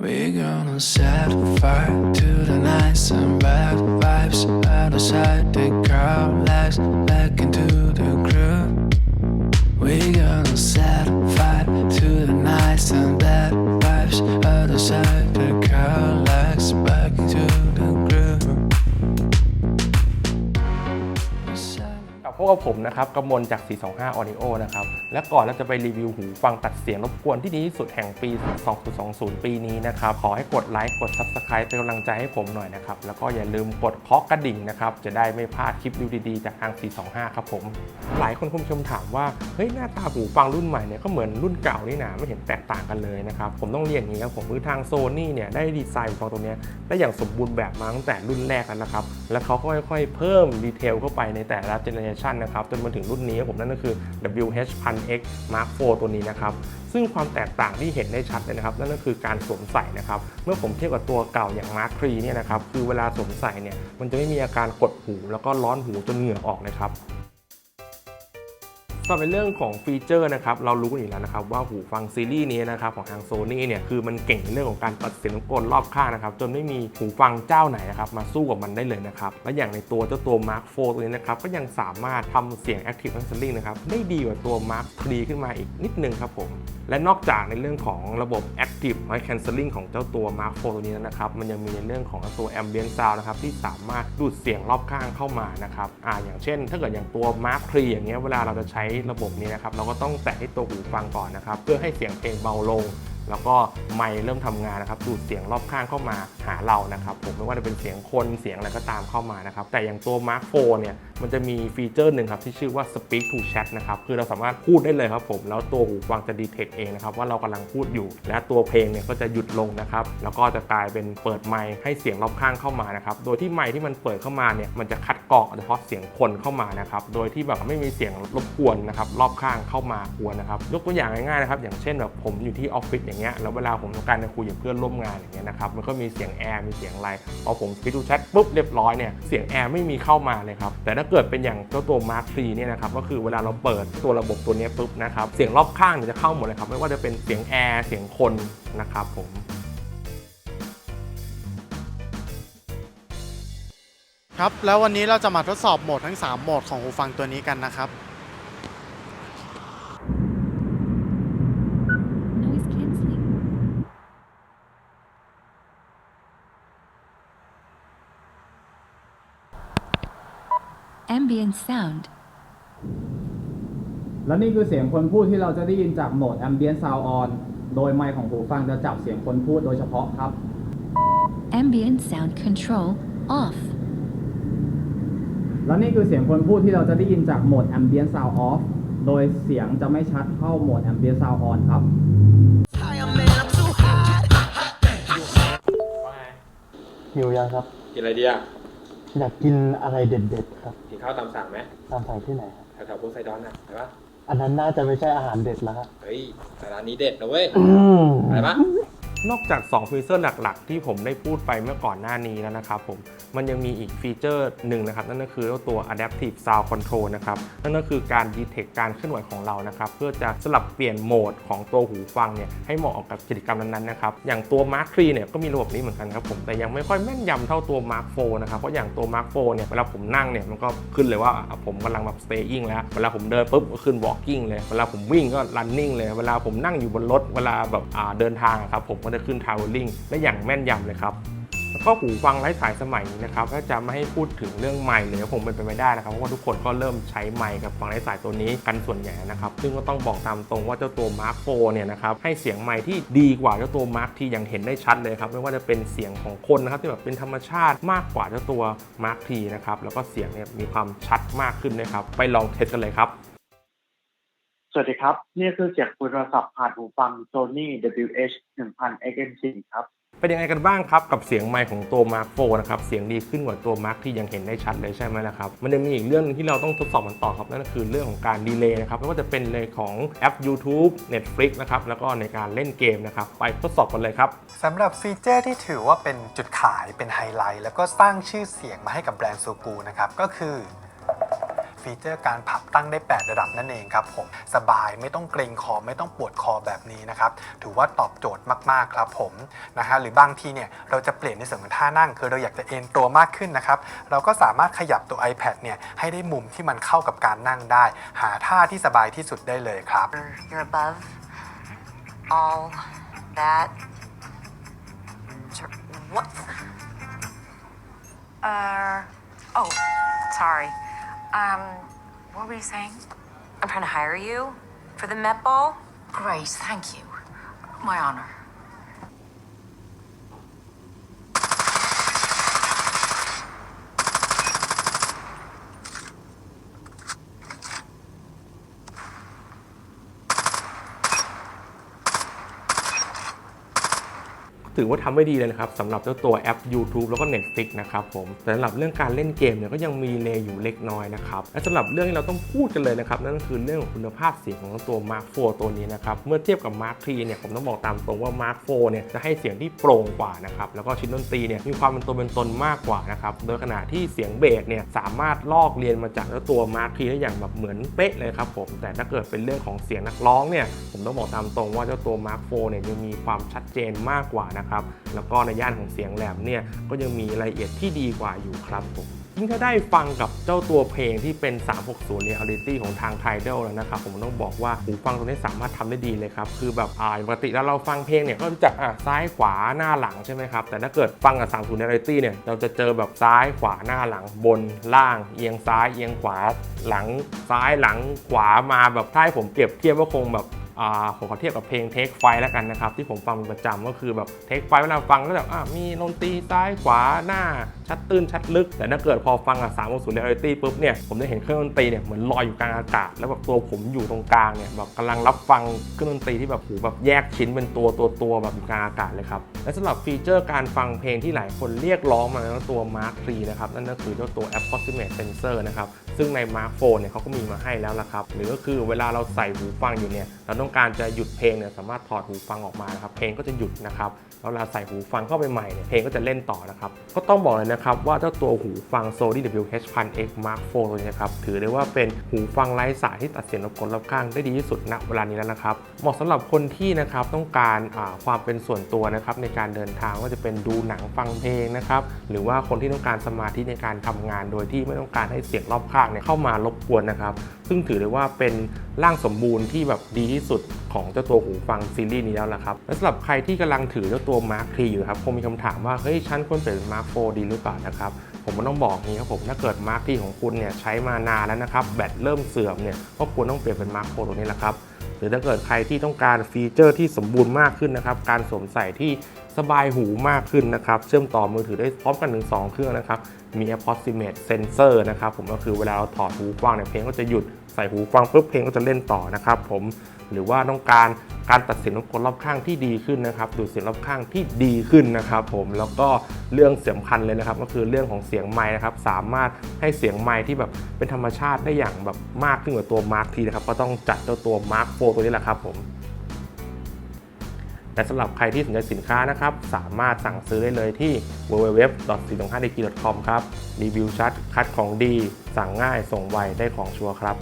We gonna set fire to the nights and bad vibes out of sight. The crowd lights back into the groove. We're gonna set fire to the nights and bad vibes out of sight. กับพวกบผมนะครับกมลจาก 425 Audio นะครับ และก่อนเราจะไปรีวิวหูฟังตัดเสียงรบกวนที่ดีที่สุดแห่งปี 2020 ปีนี้นะครับ ขอให้กดไลค์ กด Subscribe เป็นกำลังใจให้ผมหน่อยนะครับ แล้วก็อย่าลืมกดเคาะกระดิ่งนะครับ จะได้ไม่พลาดคลิปวิวดีๆ จากทาง 425 ครับผม หลายคนคุณชมถามว่า เฮ้ย หน้าตาหูฟังรุ่นใหม่เนี่ยก็เหมือนรุ่นเก่านี่นะไม่เห็นแตกต่างกันเลยนะครับ ผมต้องเรียนอย่างนี้ครับผมคือทางโซนี่เนี่ยได้ดีไซน์หูฟังตัวเนี้ยได้อย่างสมบูรณ์แบบมาตั้งแต่รุ่นแรกแล้วนะครับ แล้วเขาก็ค่อยๆ เพิ่มดีเทลเข้าไปในแต่ละเจเนอเรชันนะครับจนมาถึงรุ่นนี้ผมนั่นก็คือ WH1000X Mark IV ตัวนี้นะครับซึ่งความแตกต่างที่เห็นได้ชัดเลยนะครับนั่นก็คือการสวมใส่นะครับเมื่อผมเทียบกับตัวเก่าอย่าง Mark III เนี่ยนะครับคือเวลาสวมใส่เนี่ยมันจะไม่มีอาการกดหูแล้วก็ร้อนหูจนเหงื่อออกเลยครับำหรับในเรื่องของฟีเจอร์นะครับเรารู้กันอยู่แล้วนะครับว่าหูฟังซีรีส์นี้นะครับของทาง Sony เนี่ยคือมันเก่งในเรื่องของการตัดเสียงรบกวนรอบข้างนะครับจนไม่มีหูฟังเจ้าไหนนะครับมาสู้กับมันได้เลยนะครับและอย่างในตัวเจ้าตัว Mark 4ตัวนี้นะครับก็ยังสามารถทำเสียง Active Cancelling นะครับได้ดีกว่าตัว Mark 3ขึ้นมาอีกนิดนึงครับผมและนอกจากในเรื่องของระบบ Active Noise Cancelling ของเจ้าตัว Mark 4ตัวนี้นะครับมันยังมีในเรื่องของตัว Ambient Sound นะครับที่สามารถดูดเสียงรอบข้างเข้ามานะครับอ่าอย่างเช่น ถ้าเกิดอย่างตัว Mark 3อย่างเงี้ยเวลาเราจะใช้ระบบนี้นะครับ เราก็ต้องแตะที่ตัวหูฟังก่อนนะครับ เพื่อให้เสียงเพลงเบาลง แล้วก็ไมค์เริ่มทำงานนะครับดูดเสียงรอบข้างเข้ามาหาเรานะครับผมไม่ว่าจะเป็นเสียงคนเสียงอะไรก็ตามเข้ามานะครับแต่อย่างตัว Mark 4เนี่ยมันจะมีฟีเจอร์หนึ่งครับที่ชื่อว่า Speak to Chat นะครับคือเราสามารถพูดได้เลยครับผมแล้วตัวหูฟังจะดีเทคเองนะครับว่าเรากำลังพูดอยู่ และตัวเพลงเนี่ยก็จะหยุดลงนะครับแล้วก็จะกลายเป็นเปิดไมค์ให้เสียงรอบข้างเข้ามานะครับโดยที่ไมค์ที่มันเปิดเข้ามาเนี่ยมันจะคัดกรองเฉพาะเสียงคนเข้ามานะครับโดยที่แบบไม่มีเสียงรบกวนนะครับรอบข้างเข้ามากวนนะครับยกตัวอย่างง่ายๆนะครับอย่างเช่นแบบผมอยู่ที่ออฟฟิศอย่างเงี้ยแล้วเวลาผมต้องการจะคุยกับเพื่อนร่วมงานอย่างเงี้ยนะครับมันก็มีเสียงแอร์มีเสียงอะไรพอผมปีดดูแชทปุ๊บเรียบร้อยเนี่ยเสียงแอร์ไม่มีเข้ามาเลยครับแต่ถ้าเกิดเป็นอย่างเจ้าตัว Mark 3เนี่ยนะครับก็คือเวลาเราเปิดตัวระบบตัวนี้ปุ๊บนะครับเสียงรอบข้างจะเข้าหมดเลยครับไม่ว่าจะเป็นเสียงแอร์เสียงคนนะครับผมครับแล้ววันนี้เราจะมาทดสอบโหมดทั้ง 3 โหมดของหูฟังตัวนี้กันนะครับ Noise cancelling. Ambient sound. และนี่คือเสียงคนพูดที่เราจะได้ยินจากโหมด Ambient Sound On โดยไมค์ของหูฟังจะจับเสียงคนพูดโดยเฉพาะครับ Ambient sound control off. และนี่คือเสียงคนพูดที่เราจะได้ยินจากโหมด Ambient Sound Off โดยเสียงจะไม่ชัดเข้าโหมด Ambient Sound On ครับ หิวยังครับ กินอะไรดีอะ อยากกินอะไรเด็ดๆครับกินข้าวตามสั่งไหมตามสั่งที่ไหนครับแถวๆโพไซดอนอะใช่ปะอันนั้นน่าจะไม่ใช่อาหารเด็ดแล้วครับเฮ้ยร้านนี้เด็ดนะเว้ยอืมอะไรปะ นอกจาก 2 ฟีเจอร์หลักๆ ที่ผมได้พูดไปเมื่อก่อนหน้านี้แล้วนะครับผม มันยังมีอีกฟีเจอร์หนึ่งนะครับ นั่นก็คือตัว adaptive sound control นะครับ นั่นก็คือการ detect การเคลื่อนไหวของเรานะครับ เพื่อจะสลับเปลี่ยนโหมดของตัวหูฟังเนี่ยให้เหมาะกับกิจกรรมนั้นๆนะครับ อย่างตัว Mark 3เนี่ยก็มีระบบนี้เหมือนกันครับผม แต่ยังไม่ค่อยแม่นยำเท่าตัว Mark 4นะครับ เพราะอย่างตัว Mark 4เนี่ยเวลาผมนั่งเนี่ยมันก็ขึ้นเลยว่าผมกำลังแบบ staying แล้ว เวลาผมเดินปุ๊บก็ขึ้น walking เลย เวลาผมวิ่งก็ running เลย เวลาผมนั่งอยู่บนรถ เวลาแบบอ่าเดินทางครับผมก็จะขึ้น traveling ได้อย่างแม่นยำเลยครับแล้วก็หูฟังไร้สายสมัยนี้นะครับถ้าจะไม่ให้พูดถึงเรื่องไมค์เลยคงเป็นไปไม่ได้นะครับเพราะว่าทุกคนก็เริ่มใช้ไมค์กับฟังไร้สายตัวนี้กันส่วนใหญ่นะครับซึ่งก็ต้องบอกตามตรงว่าเจ้าตัว Mark 4เนี่ยนะครับให้เสียงไมค์ที่ดีกว่าเจ้าตัว Mark ที่ยังเห็นได้ชัดเลยครับไม่ว่าจะเป็นเสียงของคนนะครับที่แบบเป็นธรรมชาติมากกว่าเจ้าตัว Mark 3นะครับแล้วก็เสียงเนี่ยมีความชัดมากขึ้นด้วยครับไปลองเทสกันเลยครับ สวัสดีครับ นี่คือเสียงคุยโทรศัพท์ผ่านหูฟัง Sony WH 1000 XM4 ครับ เป็นยังไงกันบ้างครับ กับเสียงไมค์ของตัว Mark 4นะครับ เสียงดีขึ้นกว่าตัว Mark ที่ยังเห็นได้ชัดเลยใช่ไหมล่ะครับ มันจะมีอีกเรื่องหนึงที่เราต้องทดสอบมันต่อครับ นั่นก็คือเรื่องของการดีเลย์นะครับไม่ว่าจะเป็นเลยของแอป YouTube Netflix นะครับแล้วก็ในการเล่นเกมนะครับ ไปทดสอบกันเลยครับสำหรับฟีเจอร์ที่ถือว่าเป็นจุดขายเป็นไฮไลท์แล้วก็สร้างชื่อเสียงมาให้กับแบรนด์ซูกูนะครับก็คือ ฟีเจอร์การพับตั้งได้ 8 ระดับนั่นเองครับผมสบายไม่ต้องเกรงคอไม่ต้องปวดคอแบบนี้นะครับถือว่าตอบโจทย์มากๆครับผมนะฮะหรือบางทีเนี่ยเราจะเปลี่ยนในส่วนของท่านั่ง คือเราอยากจะเอนตัวมากขึ้นนะครับเราก็สามารถขยับตัว iPad เนี่ยให้ได้มุมที่มันเข้ากับการนั่งได้ หาท่าที่สบายที่สุดได้เลยครับ You're, above all that. What? Uh. Oh, sorry. Um, what were you saying? I'm trying to hire you for the Met Ball. Great, thank you. My honor. ถือว่าทำไม่ดีเลยนะครับสำหรับเจ้าตัวแอป YouTube แล้วก็ Netflix นะครับผมแต่สำหรับเรื่องการเล่นเกมเนี่ยก็ยังมีเลอยู่เล็กน้อยนะครับและสำหรับเรื่องที่เราต้องพูดกันเลยนะครับนั่นก็คือเรื่องของคุณภาพเสียงของตัว Mark IV ตัวนี้นะครับเมื่อเทียบกับ Mark III เนี่ยผมต้องบอกตามตรงว่า Mark IV เนี่ยจะให้เสียงที่โปร่งกว่านะครับแล้วก็ชิ้นดนตรีเนี่ยมีความเป็นตัวเป็นตนมากกว่านะครับโดยขณะที่เสียงเบสเนี่ยสามารถลอกเรียนมาจากเจ้าตัว Mark III ได้อย่างแบบเหมือนเป๊ะเลยครับผมแต่ถ้าเกิดเป็นเรื่องของเสียงนักร้องเนี่ยผมต้องบอกตามตรงว่าเจ้าตัว Mark IV เนี่ยยังมีความชัดเจนมากกว่านะครับแล้วก็ในย่านของเสียงแหลมเนี่ยก็ยังมีรายละเอียดที่ดีกว่าอยู่ครับผมยิ่งถ้าได้ฟังกับเจ้าตัวเพลงที่เป็น 360 Reality ของทาง Tidal แล้วนะครับผมต้องบอกว่าหูฟังตัวนี้สามารถทำได้ดีเลยครับ คือแบบอ่าปกติแล้วเราฟังเพลงเนี่ยก็รู้จักอะซ้ายขวาหน้าหลังใช่ไหมครับ แต่ถ้าเกิดฟังกับ 360 Reality เนี่ยเราจะเจอแบบซ้ายขวาหน้าหลังบนล่าง เอียงซ้ายเอียงขวาหลังซ้ายหลังขวามาแบบถ้าให้ผมเปรียบเทียบว่าคงแบบ ผมขอเทียบกับเพลงเทคไฟแล้วกันนะครับ ที่ผมฟังประจำก็คือแบบเทคไฟเวลาฟังก็แบบอ่ามีดนตรีซ้ายขวาหน้า ชัดตื้นชัดลึก แต่ถ้าเกิดพอฟังกับ3 6 0 Reality ปุ๊บเนี่ยผมจะเห็นเครื่องดนตรีเนี่ยเหมือนลอยอยู่กลางอากาศ แล้วแบบตัวผมอยู่ตรงกลางเนี่ยแบบกำลังรับฟังเครื่องดนตรีที่แบบหูแบบแยกชิ้นเป็นตัวตัวตัวแบบอยู่กลางอากาศเลยครับ และสำหรับฟีเจอร์การฟังเพลงที่หลายคนเรียกร้องมาตัว Mark III นะครับ นั่นก็คือเจ้าตัว Approximate Sensor นะครับ ซึ่งใน Mark IV เนี่ยเขาก็มีมาให้แล้วละครับ หรือก็คือเวลาเราใส่หูฟังอยู่เนี่ย เราต้องการจะหยุดเพลงเนี่ยสามารถถอดหูฟังออกมานะครับ เพลงก็จะหยุดนะครับแล้วเวลาใส่หูฟังเข้าไปใหม่เนี่ยเพลงก็จะเล่นต่อนะครับ ก็ต้องบอกเลยนะครับว่าเจ้าตัวหูฟัง Sony WH-1000X Mark IV ตัวนี้นะครับถือได้ว่าเป็นหูฟังไร้สายที่ตัดเสียงรบกวนรอบข้างได้ดีที่สุดณเวลานี้แล้วนะครับ เหมาะสำหรับคนที่นะครับต้องการความเป็นส่วนตัวนะครับในการเดินทางว่าจะเป็นดูหนังฟังเพลงนะครับหรือว่าคนที่ต้องการสมาธิในการทำงานโดยที่ไม่ต้องการให้เสียงรอบข้างเนี่ยเข้ามารบกวนนะครับ ซึ่งถือได้ว่าเป็นร่างสมบูรณ์ที่แบบดีที่สุดของเจ้าตัวหูฟังซีรีส์นี้แล้วละครับและสำหรับใครที่กำลังถือเจ้าตัว Mark III อยู่ครับคงมีคำถามว่าเฮ้ยฉันควรเปลี่ยนเป็น Mark IV ดีหรือเปล่านะครับผมก็ต้องบอกนี้ครับผมถ้าเกิด Mark III ของคุณเนี่ยใช้มานานแล้วนะครับแบตเริ่มเสื่อมเนี่ยก็ควรต้องเปลี่ยนเป็น Mark IV ตัวนี้แหละครับ หรือถ้าเกิดใครที่ต้องการฟีเจอร์ที่สมบูรณ์มากขึ้นนะครับ การสวมใส่ที่สบายหูมากขึ้นนะครับ เชื่อมต่อมือถือได้พร้อมกันถึง2เครื่องนะครับ มี approximate sensor นะครับ ผมก็คือเวลาเราถอดหูฟังเนี่ยเพลงก็จะหยุด ใส่หูฟังปุ๊บเพลงก็จะเล่นต่อนะครับผมหรือว่าต้องการการตัดสินของคนรอบข้างที่ดีขึ้นนะครับดูเสียงรอบข้างที่ดีขึ้นนะครับผมแล้วก็เรื่องสำคัญเลยนะครับ ก็คือเรื่องของเสียงไม้นะครับ สามารถให้เสียงไม้ที่แบบเป็นธรรมชาติได้อย่างแบบมากขึ้นกว่าตัว Mark ทีนะครับก็ต้องจัดเจ้าตัว Mark 4ตัวนี้แหละครับผมและสำหรับใครที่สนใจสินค้านะครับ สามารถสั่งซื้อได้เลยที่ www.425dg.com ครับ รีวิวชัด คัดของดี สั่งง่ายส่งไวได้ของชัวร์ครับ